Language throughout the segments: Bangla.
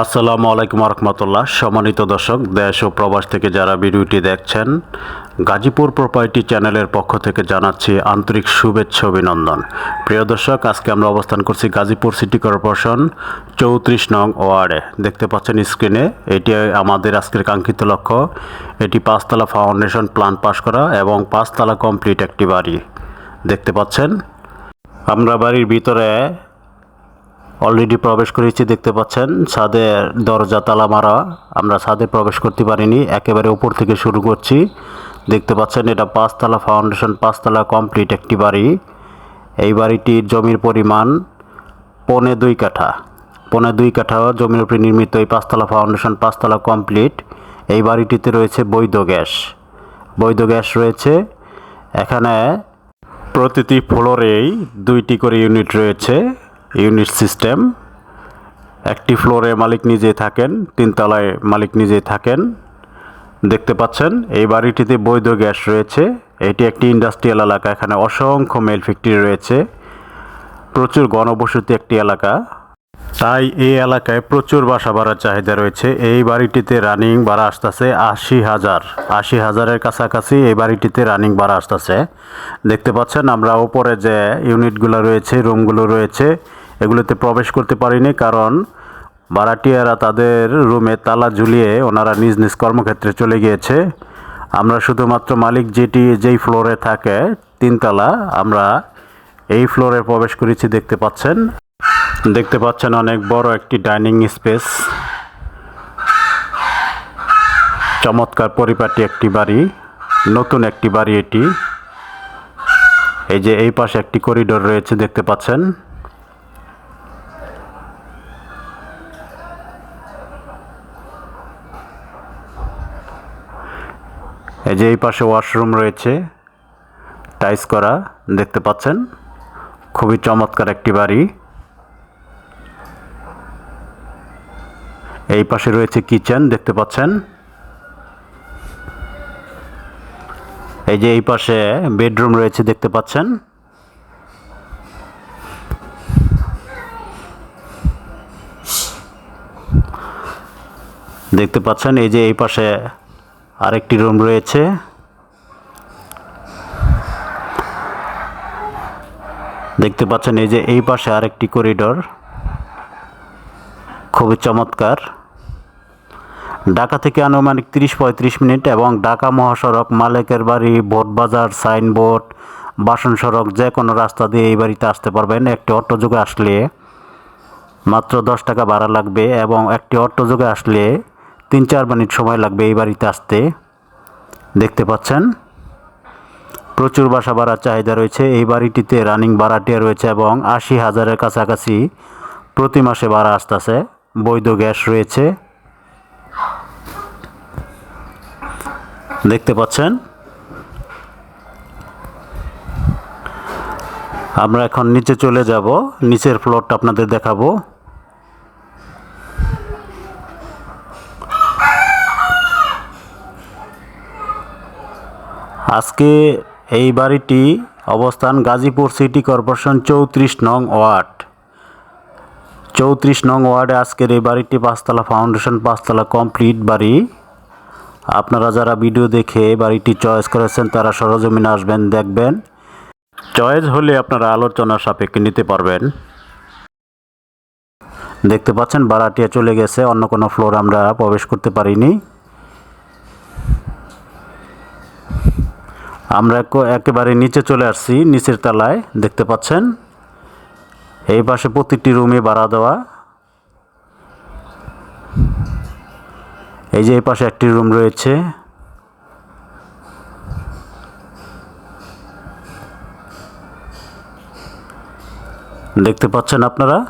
আসসালামু আলাইকুম রহমতুল্লাহ সম্মানিত দর্শক, দেশ ও প্রবাস থেকে যারা ভিডিওটি দেখছেন, গাজীপুর প্রপার্টি চ্যানেলের পক্ষ থেকে জানাচ্ছি আন্তরিক শুভেচ্ছা অভিনন্দন। প্রিয় দর্শক, আজকে আমরা অবস্থান করছি গাজীপুর সিটি কর্পোরেশন চৌত্রিশ নং ওয়ার্ডে। দেখতে পাচ্ছেন স্ক্রিনে, এটি আমাদের আজকের কাঙ্ক্ষিত লক্ষ্য। এটি পাঁচতলা ফাউন্ডেশন প্ল্যান পাস করা এবং পাঁচতলা কমপ্লিট একটি বাড়ি। দেখতে পাচ্ছেন, আমরা বাড়ির ভিতরে অলরেডি প্রবেশ করেছি, দেখতে পাচ্ছেন। ছাদের দরজা, তালা মারা। আমরা ছাদে প্রবেশ করতে পারিনি, একেবারে উপর থেকে শুরু করছি। দেখতে পাচ্ছেন, এটা পাঁচতলা ফাউন্ডেশন পাঁচতলা কমপ্লিট একটি বাড়ি। এই বাড়িটির জমির পরিমাণ পনে দুই কাঠা। পনে দুই কাঠা জমির উপরে নির্মিত এই পাঁচতলা ফাউন্ডেশন পাঁচতলা কমপ্লিট এই বাড়িটিতে রয়েছে বৈধ গ্যাস। বৈধ গ্যাস রয়েছে। এখানে প্রতিটি ফ্লোরেই দুইটি করে ইউনিট রয়েছে। Unit system. একটি ফ্লোরে মালিক নিজেই থাকেন, তিনতলায় মালিক নিজেই থাকেন। দেখতে পাচ্ছেন, এই বাড়িটিতে বৈধ গ্যাস রয়েছে। এটি একটি ইন্ডাস্ট্রিয়াল এলাকা, এখানে অসংখ্য মেল ফ্যাক্টরি রয়েছে। প্রচুর গণবসতি একটি এলাকা। তাই এই এলাকায় প্রচুর বাসা ভাড়ার চাহিদা রয়েছে। এই বাড়িটিতে রানিং ভাড়া আসতেছে আশি হাজার। আশি হাজারের কাছাকাছি এই বাড়িটিতে রানিং ভাড়া আসতেছে। দেখতে পাচ্ছেন, আমরা ওপরে যে ইউনিটগুলো রয়েছে, রুমগুলো রয়েছে এগুলোতে প্রবেশ করতে পারিনি কারণ ভাড়াটিয়ারা তাদের রুমে তালা ঝুলিয়ে ওনারা নিজ নিজ কর্মক্ষেত্রে চলে গিয়েছে। আমরা শুধুমাত্র মালিক যেটি যেই ফ্লোরে থাকে, তিনতলা, আমরা এই ফ্লোরে প্রবেশ করেছি, দেখতে পাচ্ছেন। দেখতে পাচ্ছেন অনেক বড় একটি ডাইনিং স্পেস। চমৎকার পরিপাটি একটি বাড়ি, নতুন একটি বাড়ি এটি। এই যে এই পাশে একটি করিডোর রয়েছে, দেখতে পাচ্ছেন। এই যে এই পাশে ওয়াশরুম রয়েছে টাইস করা, দেখতে পাচ্ছেন? খুবই চমৎকার একটি বাড়ি। এই পাশে রয়েছে কিচেন, দেখতে পাচ্ছেন? এই যে এই পাশে বেডরুম রয়েছে, দেখতে পাচ্ছেন? দেখতে পাচ্ছেন, এই যে এই পাশে আরেকটি রুম রয়েছে। দেখতে পাচ্ছেন এই যে এই পাশে আরেকটি করিডোর। খুবই চমৎকার। ঢাকা থেকে আনুমানিক তিরিশ পঁয়ত্রিশ মিনিট এবং ঢাকা মহাসড়ক, মালেকের বাড়ি বোটবাজার সাইনবোর্ড, বাসন সড়ক, যে কোনো রাস্তা দিয়ে এই বাড়িতে আসতে পারবেন। একটি অটো যোগে আসলে মাত্র দশ টাকা ভাড়া লাগবে এবং একটি অটো যোগে আসলে তিন চার মিনিট সময় লাগবে এই বাড়িতে আসতে। দেখতে পাচ্ছেন? প্রচুর বাসা ভাড়ার চাহিদা রয়েছে। এই বাড়িটিতে রানিং ভাড়াটিয়া রয়েছে এবং আশি হাজারের কাছাকাছি প্রতি মাসে ভাড়া আসতেছে। বৈধ গ্যাস রয়েছে। দেখতে পাচ্ছেন? আমরা এখন নিচে চলে যাব। নিচের ফ্লোরটা আপনাদের দেখাবো। আজকে এই বাড়িটি অবস্থান গাজীপুর সিটি কর্পোরেশন চৌত্রিশ নং ওয়ার্ড। চৌত্রিশ নং ওয়ার্ডে আজকের এই বাড়িটি পাঁচতলা ফাউন্ডেশন, পাঁচতলা কমপ্লিট বাড়ি। আপনারা যারা ভিডিও দেখে বাড়িটি চয়েস করেছেন, তারা সরজমিনে আসবেন, দেখবেন। চয়েস হলে আপনারা আলোচনার সাপেক্ষে নিতে পারবেন। দেখতে পাচ্ছেন ভাড়াটিয়া চলে গেছে, অন্য কোনো ফ্লোর আমরা প্রবেশ করতে পারিনি। আমরা এক- একেবারে নিচে চলে আসছি, নিচের তলায়, দেখতে পাচ্ছেন? এই পাশে প্রতিটি রুমে ভাড়া দেওয়া। এই যে এই পাশে একটি রুম রয়েছে। দেখতে পাচ্ছেন আপনারা?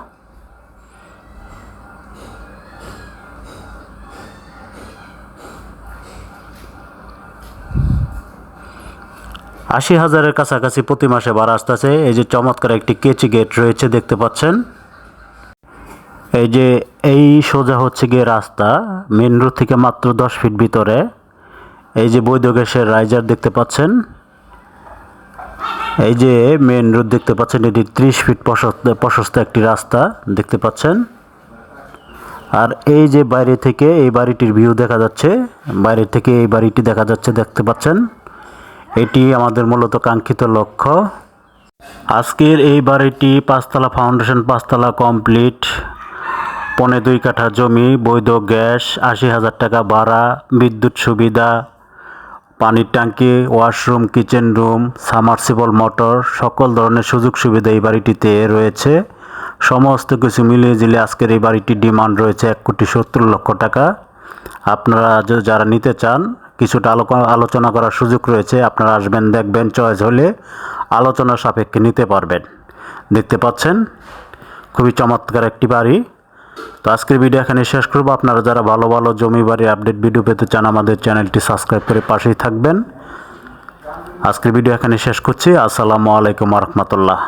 আশি হাজারের কাছাকাছি প্রতি মাসে ভাড়া আসতেছে। এই যে চমৎকার একটি কেচি গেট রয়েছে, দেখতে পাচ্ছেন? এই যে এই সোজা হচ্ছে গিয়ে রাস্তা, মেন রোড থেকে মাত্র দশ ফিট ভিতরে। এই যে বৈধ গ্যাসের রাইজার দেখতে পাচ্ছেন? এই যে মেন রোড দেখতে পাচ্ছেন, এটি ত্রিশ ফিট প্রশস্ত প্রশস্ত একটি রাস্তা দেখতে পাচ্ছেন? আর এই যে বাইরে থেকে এই বাড়িটির ভিউ দেখা যাচ্ছে, বাইরে থেকে এই বাড়িটি দেখা যাচ্ছে, দেখতে পাচ্ছেন? এটি আমাদের মূলত কাঙ্ক্ষিত লক্ষ্য। আজকের এই বাড়িটি পাঁচতলা ফাউন্ডেশন, পাঁচতলা কমপ্লিট। পনে দুই কাঠা জমি, বৈধ গ্যাস, আশি হাজার টাকা ভাড়া, বিদ্যুৎ সুবিধা, পানির ট্যাঙ্কি, washroom, kitchen room submersible motor, সকল ধরনের সুযোগ সুবিধা এই বাড়িটিতে রয়েছে। সমস্ত কিছু মিলিয়ে জিলে আজকের এই বাড়িটির ডিমান্ড রয়েছে এক কোটি সত্তর লক্ষ টাকা। আপনারা যারা নিতে চান কিছুটা আলোচনা করার সুযোগ রয়েছে। আপনারা আসবেন, দেখবেন, চয়েস হলে আলোচনা সাপেক্ষে নিতে পারবেন। দেখতে পাচ্ছেন? খুবই চমৎকার একটি বাড়ি। তো আজকের ভিডিও এখানে শেষ করব। আপনারা যারা ভালো ভালো জমি বাড়ির আপডেট ভিডিও পেতে চান, আমাদের চ্যানেলটি সাবস্ক্রাইব করে পাশেই থাকবেন। আজকের ভিডিও এখানে শেষ করছি। আসসালামু আলাইকুম রহমতুল্লাহ।